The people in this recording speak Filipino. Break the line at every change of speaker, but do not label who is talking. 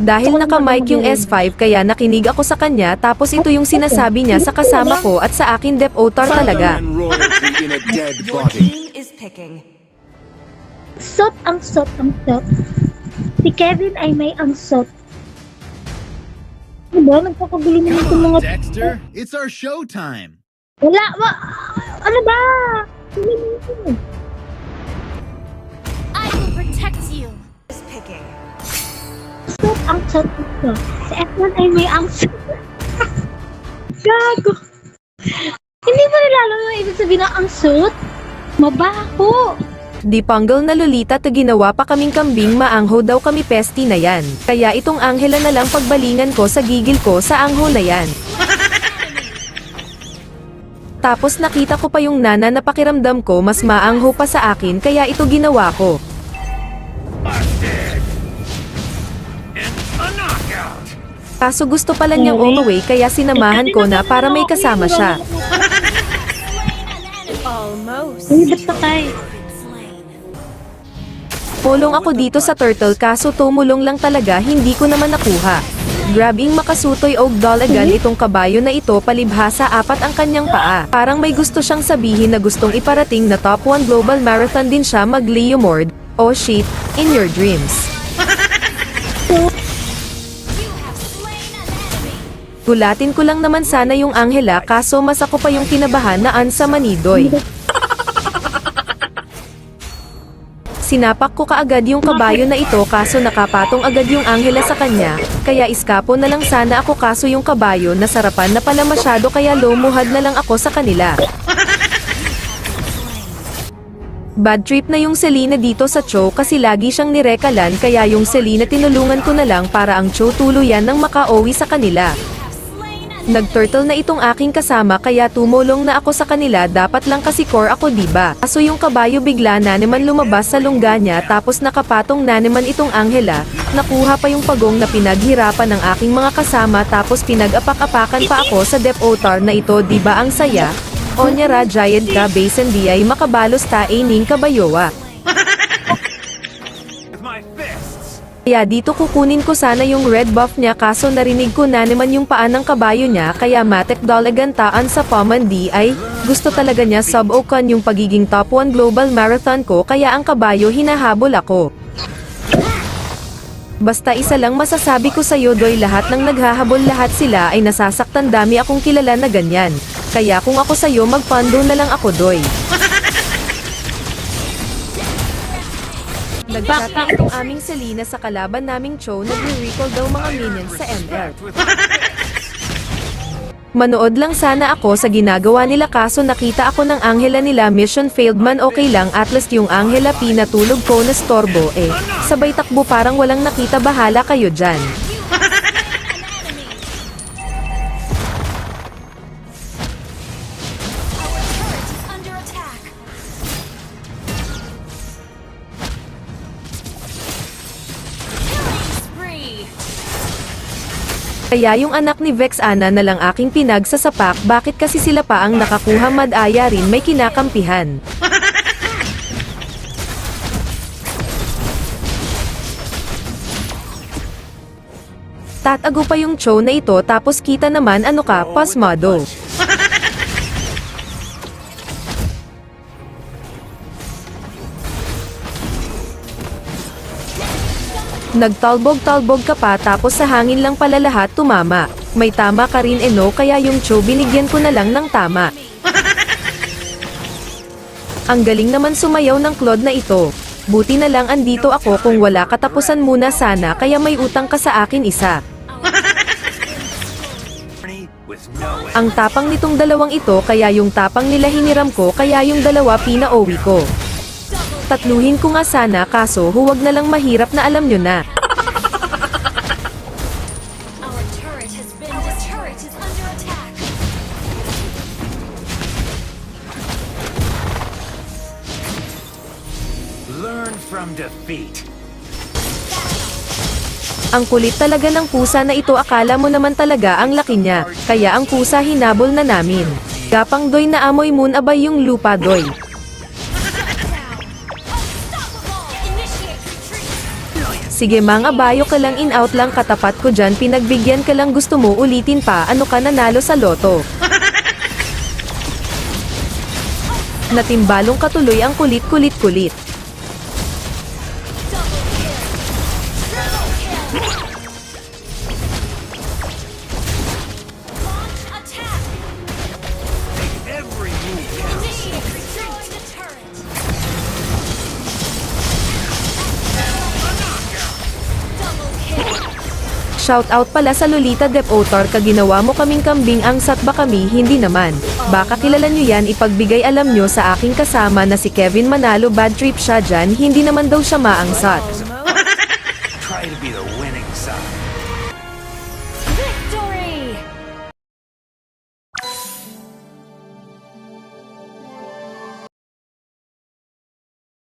Dahil naka-mic yung S5 kaya nakinig ako sa kanya tapos ito yung sinasabi niya sa kasama ko at sa akin Dep Otar talaga.
Sot ang sot ang sot. Si Kevin ay may ang sot. Ano ba? Nagkakagulo naman itong mga...
Dexter, it's our showtime.
Wala! Wa, Ang sot. Si F1 ay may sot. Gago. Hindi mo nilalaman yung ibig sabihin ng ang sot? Mabaho.
Di panggal na lolita to ginawa pa kaming kambing maangho daw kami pesti na yan. Kaya itong Angela na lang pagbalingan ko sa gigil ko sa angho na yan. Tapos nakita ko pa yung nana na pakiramdam ko mas maangho pa sa akin kaya ito ginawa ko. Kaso gusto pala niyang umaway kaya sinamahan ko na para may kasama siya.
Almost.
Uy, ba't patay?
Pulong ako dito sa turtle kaso tumulong lang talaga hindi ko naman nakuha. Grabing makasutoy og dolagan itong kabayo na ito palibhasa apat ang kanyang paa. Parang may gusto siyang sabihin na gustong iparating na top 1 global marathon din siya mag Leomord. Oh shit, in your dreams. Gulatin ko lang naman sana yung Angela kaso mas ako pa yung kinabahan na Ansa Manidoy. Sinapak ko kaagad yung kabayo na ito kaso nakapatong agad yung Angela sa kanya, kaya iskapo na lang sana ako kaso yung kabayo na sarapan na pala masyado kaya lumuhad na lang ako sa kanila. Bad trip na yung Selena dito sa Cho kasi lagi siyang nirekalan kaya yung Selena tinulungan ko na lang para ang Cho tuluyan ng makauwi sa kanila. Nag-turtle na itong aking kasama kaya tumulong na ako sa kanila dapat lang kasi core ako diba. Kaso yung kabayo bigla na naman lumabas sa lungga niya tapos nakapatong na naman itong Angela, nakuha pa yung pagong na pinaghirapan ng aking mga kasama tapos pinag-apak-apakan pa ako sa Dep Otar na ito diba ang saya? Onya ra giant ka basin di ay makabalos ta ning kabayowa. Kaya dito kukunin ko sana yung red buff niya kaso narinig ko na naman yung paan ng kabayo niya kaya matek dolagantaan sa paman di ay gusto talaga niya sub-okan yung pagiging top 1 global marathon ko kaya ang kabayo hinahabol ako. Basta isa lang masasabi ko sa'yo doy lahat ng naghahabol lahat sila ay nasasaktan dami akong kilala na ganyan. Kaya kung ako sa'yo magpando na lang ako doy. Nag-chat na itong aming Selena sa kalaban naming Cho nag-recall daw mga minions sa ML. Manood lang sana ako sa ginagawa nila kaso nakita ako ng Angela nila mission failed man okay lang at least yung Angela P natulog ko na storbo eh. Sabay takbo parang walang nakita bahala kayo dyan. Kaya yung anak ni Vex Ana na lang aking pinagsasapak bakit kasi sila pa ang nakakuha madaya rin may kinakampihan. Tatago pa yung show na ito tapos kita naman ano ka, pasmado. Nagtalbog-talbog ka pa tapos sa hangin lang pala lahat tumama. May tama ka rin eno kaya yung show binigyan ko na lang ng tama. Ang galing naman sumayaw ng Claude na ito. Buti na lang andito ako kung wala katapusan muna sana kaya may utang ka sa akin isa.
No
Ang tapang nitong dalawang ito kaya yung tapang nila hiniram ko kaya yung dalawa pinauwi ko. Tatluhin ko nga sana kaso huwag na lang mahirap na alam nyo na.
Our turret has been Our turret is under attack.
Learn from defeat.
Ang kulit talaga ng pusa na ito akala mo naman talaga ang laki niya, kaya ang pusa hinabol na namin. Gapang doy na amoy moon abay yung lupa doy. Sige mga bayo ka lang in out lang katapat ko dyan pinagbigyan ka lang gusto mo ulitin pa ano ka nanalo sa loto. Natimbalong katuloy ang kulit-kulit-kulit. Shoutout pala sa Lolita Depotor kaginawa mo kaming kambing ang sakba kami hindi naman. Baka kilala nyo yan ipagbigay alam nyo sa aking kasama na si Kevin Manalo bad trip siya dyan hindi naman daw siya maangsat. Try to be the winning side. Victory!